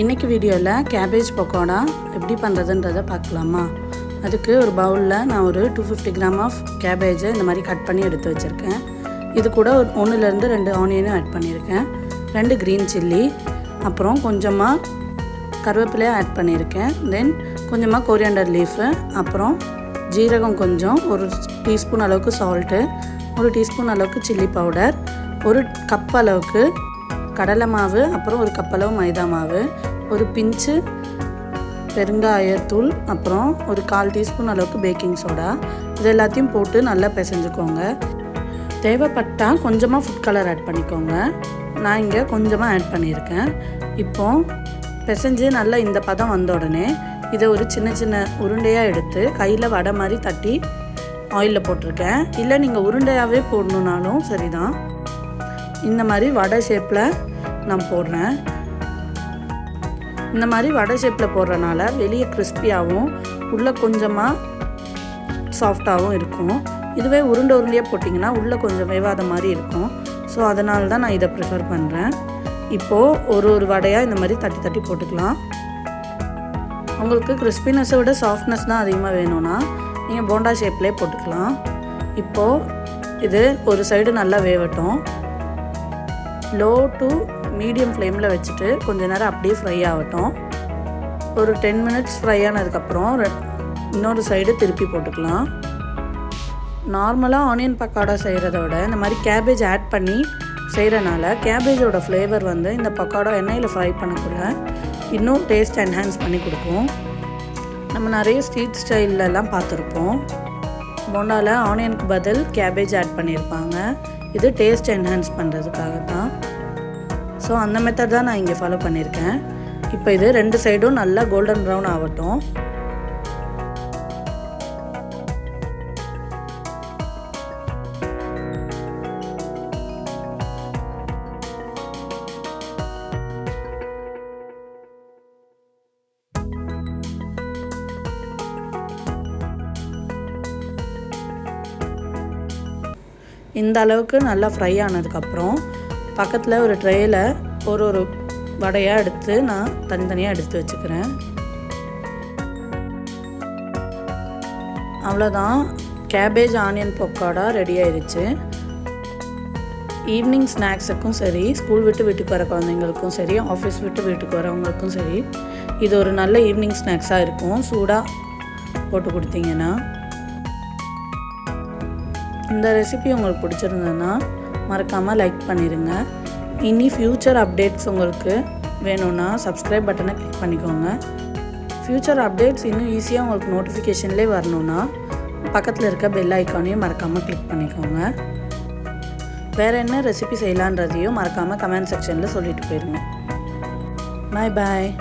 இன்றைக்கி வீடியோவில் கேபேஜ் பக்கோடா எப்படி பண்ணுறதுன்றதை பார்க்கலாமா? அதுக்கு ஒரு பவுலில் நான் ஒரு டூ ஃபிஃப்டி கிராம் ஆஃப் கேபேஜை இந்த மாதிரி கட் பண்ணி எடுத்து வச்சுருக்கேன். இது கூட ஒரு ஒன்றுலேருந்து ரெண்டு ஆனியனும் ஆட் பண்ணியிருக்கேன் ரெண்டு க்ரீன் சில்லி அப்புறம் கொஞ்சமாக கருவேப்பிலையும் ஆட் பண்ணியிருக்கேன் தென் கொஞ்சமாக கொரியாண்டர் லீஃபு அப்புறம் ஜீரகம் கொஞ்சம் ஒரு டீஸ்பூன் அளவுக்கு சால்ட்டு ஒரு டீஸ்பூன் அளவுக்கு சில்லி பவுடர் ஒரு கப் அளவுக்கு கடலை மாவு அப்புறம் ஒரு கப்பளவு மைதா மாவு ஒரு பிஞ்சு பெருங்காயத்தூள் அப்புறம் ஒரு கால் டீஸ்பூன் அளவுக்கு பேக்கிங் சோடா இது எல்லாத்தையும் போட்டு நல்லா பிசைஞ்சுக்கோங்க. தேவைப்பட்டால் கொஞ்சமாக ஃபுட் கலர் ஆட் பண்ணிக்கோங்க. நான் இங்கே கொஞ்சமாக ஆட் பண்ணியிருக்கேன். இப்போ பிசைஞ்சு நல்லா இந்த பதம் வந்த உடனே இதை ஒரு சின்ன சின்ன உருண்டையாக எடுத்து கையில் வடை மாதிரி தட்டி ஆயிலில் போட்டிருக்கேன். இல்லை நீங்கள் உருண்டையாகவே போடணுன்னாலும் சரிதான். இந்த மாதிரி வடை ஷேப்பில் நான் போடுறேன். இந்த மாதிரி வடை ஷேப்பில் போடுறனால வெளியே கிறிஸ்பியாகவும் உள்ளே கொஞ்சமாக சாஃப்டாகவும் இருக்கும். இதுவே உருண்டை உருண்டையாக போட்டிங்கன்னா உள்ளே கொஞ்சம் வேவாத மாதிரி இருக்கும். ஸோ அதனால தான் நான் இதை ப்ரிஃபர் பண்ணுறேன் இப்போது ஒரு ஒரு வடையாக இந்த மாதிரி தட்டி தட்டி போட்டுக்கலாம். உங்களுக்கு கிறிஸ்பினஸை விட சாஃப்ட்னஸ் தான் அதிகமாக வேணும்னா நீங்கள் போண்டா ஷேப்லேயே போட்டுக்கலாம். இப்போது இது ஒரு சைடு நல்லா வேவட்டும். லோ டு மீடியம் ஃப்ளேமில் வச்சுட்டு கொஞ்ச நேரம் அப்படியே ஃப்ரை ஆகட்டும். ஒரு டென் மினிட்ஸ் ஃப்ரை ஆனதுக்கப்புறம் இன்னொரு சைடு திருப்பி போட்டுக்கலாம். நார்மலாக ஆனியன் பக்காடா செய்கிறத விட இந்த மாதிரி கேபேஜ் ஆட் பண்ணி செய்கிறனால கேபேஜோட ஃப்ளேவர் வந்து இந்த பக்காடா எண்ணெயில் ஃப்ரை பண்ணக்குள்ள இன்னும் டேஸ்ட் என்ஹான்ஸ் பண்ணி கொடுக்கும். நம்ம நிறைய ஸ்ட்ரீட் ஸ்டைல்லலாம் பார்த்துருப்போம். போண்டாவில் ஆனியனுக்கு பதில் கேபேஜ் ஆட் பண்ணியிருப்பாங்க. இது டேஸ்ட் என்ஹான்ஸ் பண்ணுறதுக்காக தான் ஸோ அந்த மெத்தட் தான் நான் இங்கே ஃபாலோ பண்ணியிருக்கேன். இப்போ இது ரெண்டு சைடும் நல்லா கோல்டன் ப்ரௌன் ஆகட்டும். இந்த அளவுக்கு நல்லா ஃப்ரை ஆனதுக்கப்புறம் பக்கத்தில் ஒரு ட்ரேயில் ஒரு ஒரு வடையாக எடுத்து நான் தனித்தனியாக எடுத்து வச்சுக்கிறேன். அவ்வளோதான் கேபேஜ் ஆனியன் பொக்காடா ரெடி ஆயிடுச்சு. ஈவினிங் ஸ்நாக்ஸுக்கும் சரி ஸ்கூல் விட்டு வீட்டுக்கு வர குழந்தைங்களுக்கும் சரி ஆஃபீஸ் விட்டு வீட்டுக்கு வரவங்களுக்கும் சரி இது ஒரு நல்ல ஈவினிங் ஸ்நாக்ஸாக இருக்கும். சூடாக போட்டு கொடுத்தீங்கன்னா இந்த ரெசிபி உங்களுக்கு பிடிச்சிருந்ததுன்னா மறக்காமல் லைக் பண்ணிடுங்க இனி ஃப்யூச்சர் அப்டேட்ஸ் உங்களுக்கு வேணும்னா சப்ஸ்கிரைப் பட்டனை கிளிக் பண்ணிக்கோங்க. ஃப்யூச்சர் அப்டேட்ஸ் இன்னும் ஈஸியாக உங்களுக்கு நோட்டிஃபிகேஷன்லேயே வரணுன்னா பக்கத்தில் இருக்க பெல் ஐக்கானையும் மறக்காமல் கிளிக் பண்ணிக்கோங்க. வேறு என்ன ரெசிபி செய்யலான்றதையும் மறக்காமல் கமெண்ட் செக்ஷனில் சொல்லிட்டு போயிடுங்க பாய் பாய்